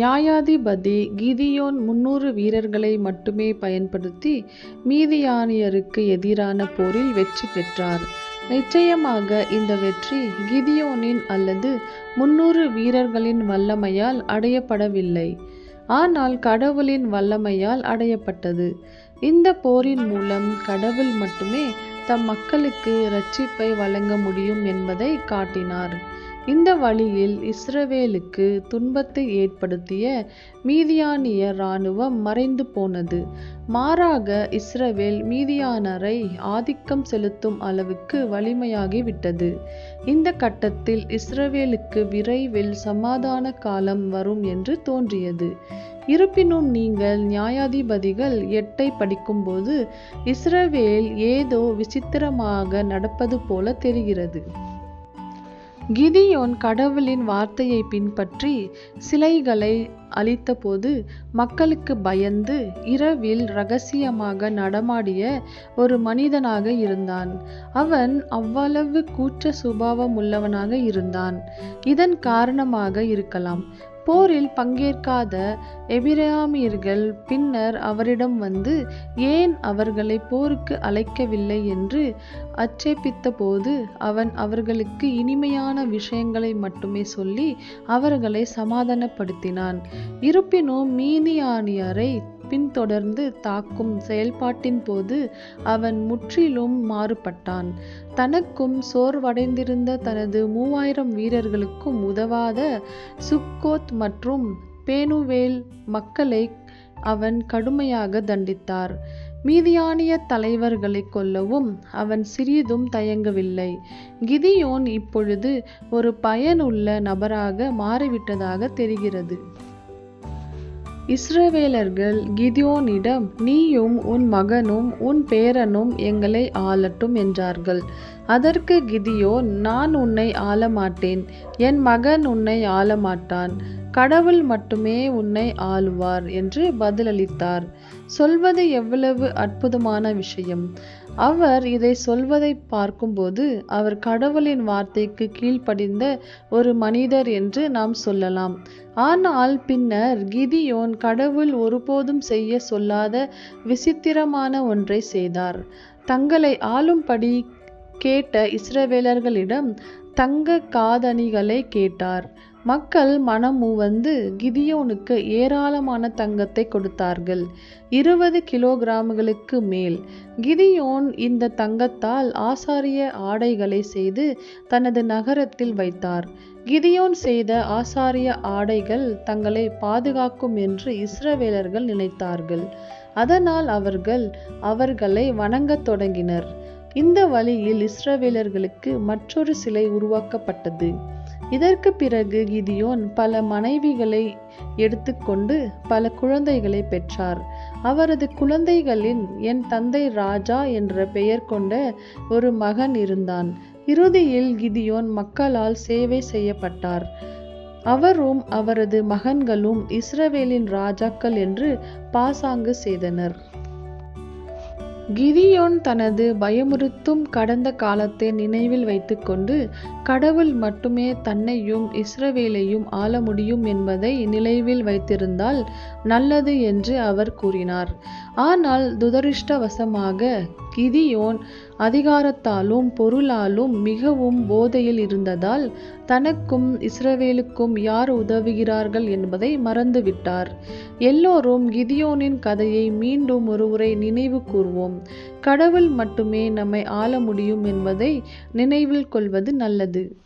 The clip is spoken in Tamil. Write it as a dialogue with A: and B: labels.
A: நியாயாதிபதி கிதியோன் முன்னூறு வீரர்களை மட்டுமே பயன்படுத்தி மீதியானியருக்கு எதிரான போரில் வெற்றி பெற்றார். நிச்சயமாக இந்த வெற்றி கிதியோனின் அல்லது முன்னூறு வீரர்களின் வல்லமையால் அடையப்படவில்லை. ஆனால் கடவுளின் வல்லமையால் அடையப்பட்டது. இந்த போரின் மூலம் கடவுள் மட்டுமே தம் மக்களுக்கு இரட்சிப்பை வழங்க முடியும் என்பதை காட்டினார். இந்த வழியில் இஸ்ரவேலுக்கு துன்பத்தை ஏற்படுத்திய மீதியானிய இராணுவம் மறைந்து போனது. மாறாக இஸ்ரவேல் மீதியானரை ஆதிக்கம் செலுத்தும் அளவுக்கு வலிமையாகிவிட்டது. இந்த கட்டத்தில் இஸ்ரவேலுக்கு விரைவில் சமாதான காலம் வரும் என்று தோன்றியது. இருப்பினும் நீங்கள் நியாயாதிபதிகள் எட்டை படிக்கும்போது இஸ்ரவேல் ஏதோ விசித்திரமாக நடப்பது போல தெரிகிறது. கிதியோன் கடவுளின் வார்த்தையை பின்பற்றி சிலைகளை அழித்தபோது மக்களுக்கு பயந்து இரவில் ரகசியமாக நடமாடிய ஒரு மனிதனாக இருந்தான். அவன் அவ்வளவு கூச்ச சுபாவமுள்ளவனாக இருந்தான். இதன் காரணமாக இருக்கலாம். போரில் பங்கேற்காத எபிராமியர்கள் பின்னர் அவரிடம் வந்து ஏன் அவர்களை போருக்கு அழைக்கவில்லை என்று ஆட்சேபித்தபோது அவன் அவர்களுக்கு இனிமையான விஷயங்களை மட்டுமே சொல்லி அவர்களை சமாதானப்படுத்தினான். இருப்பினும் மீனியானியரை பின்தொடர்ந்து தாக்கும் செயல்பாட்டின் போது அவன் முற்றிலும் மாறுபட்டான். தனக்கும் சோர்வடைந்திருந்த தனது மூவாயிரம் வீரர்களுக்கும் உதவாத சுக்கோத் மற்றும் பேனுவேல் மக்களை அவன் கடுமையாக தண்டித்தார். மீதியானிய தலைவர்களை கொல்லவும் அவன் சிறிதும் தயங்கவில்லை. கிதியோன் இப்பொழுது ஒரு பயனுள்ள நபராக மாறிவிட்டதாக தெரிகிறது. இஸ்ரவேலர்கள் கிதியோனிடம் நீயும் உன் மகனும் உன் பேரனும் எங்களை ஆளட்டும் என்றார்கள். அதற்கு கிதியோன் நான் உன்னை ஆளமாட்டேன் என் மகன் உன்னை ஆளமாட்டான். கடவுள் மட்டுமே உன்னை ஆளுவார் என்று பதிலளித்தார். சொல்வது எவ்வளவு அற்புதமான விஷயம். அவர் இதை சொல்வதைப் பார்க்கும்போது அவர் கடவுளின் வார்த்தைக்கு கீழ்ப்படிந்த ஒரு மனிதர் என்று நாம் சொல்லலாம். ஆனால் பின்னர் கிதியோன் கடவுள் ஒருபோதும் செய்ய சொல்லாத விசித்திரமான ஒன்றைச் செய்தார். தங்களை ஆளும்படி கேட்ட இஸ்ரவேலர்களிடம் தங்க காதணிகளைக் கேட்டார். மக்கள் மனமுவந்து கிதியோனுக்கு ஏராளமான தங்கத்தைக் கொடுத்தார்கள் இருபது கிலோகிராம்களுக்கு மேல். கிதியோன் இந்த தங்கத்தால் ஆசாரிய ஆடைகளை செய்து தனது நகரத்தில் வைத்தார். கிதியோன் செய்த ஆசாரிய ஆடைகள் தங்களை பாதுகாக்கும் என்று இஸ்ரவேலர்கள் நினைத்தார்கள். அதனால் அவர்கள் அவர்களை வணங்கத் தொடங்கினர். இந்த வழியில் இஸ்ரவேலர்களுக்கு மற்றொரு சிலை உருவாக்கப்பட்டது. இதற்குப் பிறகு கிதியோன் பல மனைவிகளை எடுத்துக்கொண்டு பல குழந்தைகளைப் பெற்றார். அவரது குழந்தைகளின் என் தந்தை ராஜா என்ற பெயர் கொண்ட ஒரு மகன் இருந்தான். இறுதியில் கிதியோன் மக்களால் சேவை செய்யப்பட்டார். அவரும் அவரது மகன்களும் இஸ்ரவேலின் ராஜாக்கள் என்று பாசாங்கு செய்தனர். கிதியோன் தனது பயமுறுத்தும் கடந்த காலத்தை நினைவில் வைத்துக்கொண்டு கடவுள் மட்டுமே தன்னையும் இஸ்ரவேலையும் ஆள முடியும் என்பதை நினைவில் வைத்திருந்தால் நல்லது என்று அவர் கூறினார். ஆனால் துரதிர்ஷ்டவசமாக கிதியோன் அதிகாரத்தாலும் பொருளாலும் மிகவும் போதையில் இருந்ததால் தனக்கும் இஸ்ரவேலுக்கும் யார் உதவுகிறார்கள் என்பதை மறந்துவிட்டார். எல்லோரும் கிதியோனின் கதையை மீண்டும் ஒருமுறை நினைவு கூர்வோம். கடவுள் மட்டுமே நம்மை ஆள முடியும் என்பதை நினைவில் கொள்வது நல்லது.